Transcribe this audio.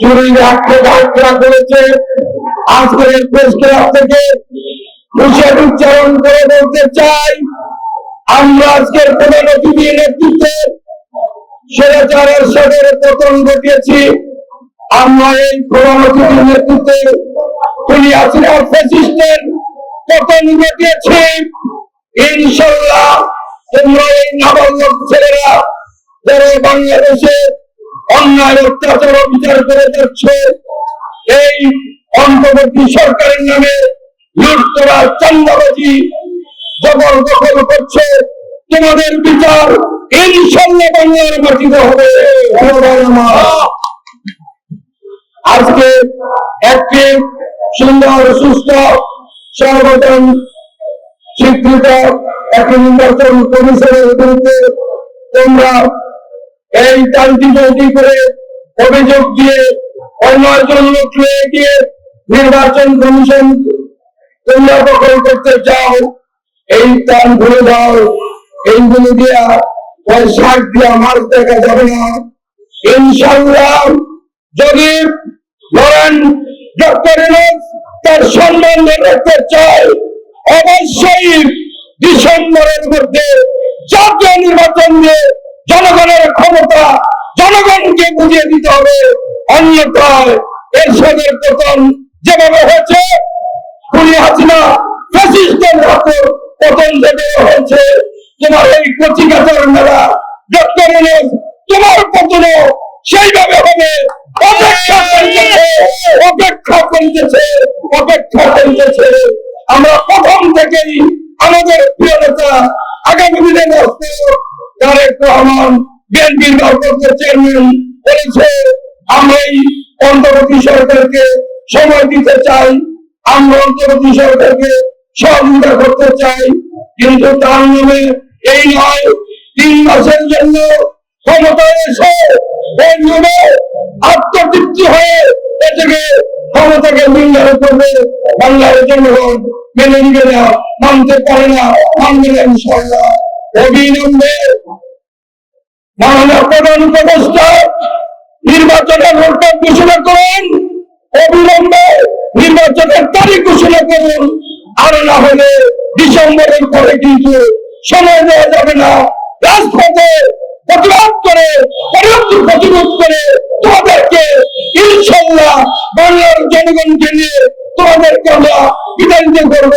চুরির করেছে ক্লাব থেকে হুঁশিয়ার উচ্চারণ করে বলতে চাই, আমরা আজকের প্রধান নেতৃত্বে স্বৈরাচারের সাথে পতন ঘটিয়েছি। আমরা এই প্রধান নেতৃত্বে তিনি ফ্যাসিস্টের পতন ঘটিয়েছি। ইনশাল্লাহ তোমরা এই ছেলেরা যারা বাংলাদেশে অন্যায় অত্যাচার বিচার করে যাচ্ছে। এই অন্তর্বর্তী সরকারের নামে লুট করা চান্দাবাজি জবরদখল করছে। তোমাদের বিচার ইনশাল্লাহ বাংলার মাটিতে হবে। আজকে একটি সুন্দর, সুস্থ সংগঠন স্বীকৃত একটি নির্বাচন কমিশনের বিরুদ্ধে তোমরা এই টানটি তৈরি করে অভিযোগ দিয়ে অন্যজন লোক গিয়ে নির্বাচন কমিশন তোমরা দখল করতে চাও, এই টান ভুলে দাও এইগুলো দিয়া শাক দিয়া মাছ দেখা যাবে না। ইনশাল্লাহ যদি ধরেন ডক্টর তার সম্মান রাখতে চায়, অবশ্যই ডিসেম্বরের মধ্যে জাতীয় নির্বাচন দিয়ে ক্ষমতা জনগণকে বুঝিয়ে দিতে হবে। অন্যথায় এর এরশাদের পতন যেভাবে হয়েছে, খুনি হাসিনা ফ্যাসিস্টের হাতে পতন যেতে হয়েছে, তোমার এই কচি গাছের মেলা তোমার সেইভাবে হবে। অপেক্ষা করিতেছে অপেক্ষা করিতেছে অপেক্ষা করিতেছে। আমরা প্রথম থেকেই আমাদের প্রিয় নেতা আগামী দিনে তারেক রহমান বিএনপির ভারপ্রাপ্ত চেয়ারম্যান বলেছে এই অন্তর্বর্তী সরকারকে সময় দিতে চাই। আমরা অন্তর্বর্তী সরকারকে সহযোগিতা করতে চাই। কিন্তু তার নামে এই নয়, তিন মাসের জন্য ক্ষমতায় এসে এই নামে আত্মতৃপ্তি হয়ে এটাকে ক্ষমতাকে মূল্যায়ন করবে। বাংলার জনগণ মেনে নিবে না, মানতে পারে না, মানবে না ইনশাল্লাহ অবিলম্বে মাননীয় প্রধান উপদেষ্টা, নির্বাচনের রোডম্যাপ ঘোষণা করুন, অবিলম্বে নির্বাচনের তারিখ ঘোষণা করুন। আর না হলে ডিসেম্বরের পরে কিন্তু সময় দেওয়া যাবে না। রাজপথে প্রতিবাদ করে, পরবর্তী প্রতিরোধ করে তোমাদেরকে ইনশাল্লাহ বাংলার জনগণকে নিয়ে তোমাদেরকে আমরা বিতাড়িত করব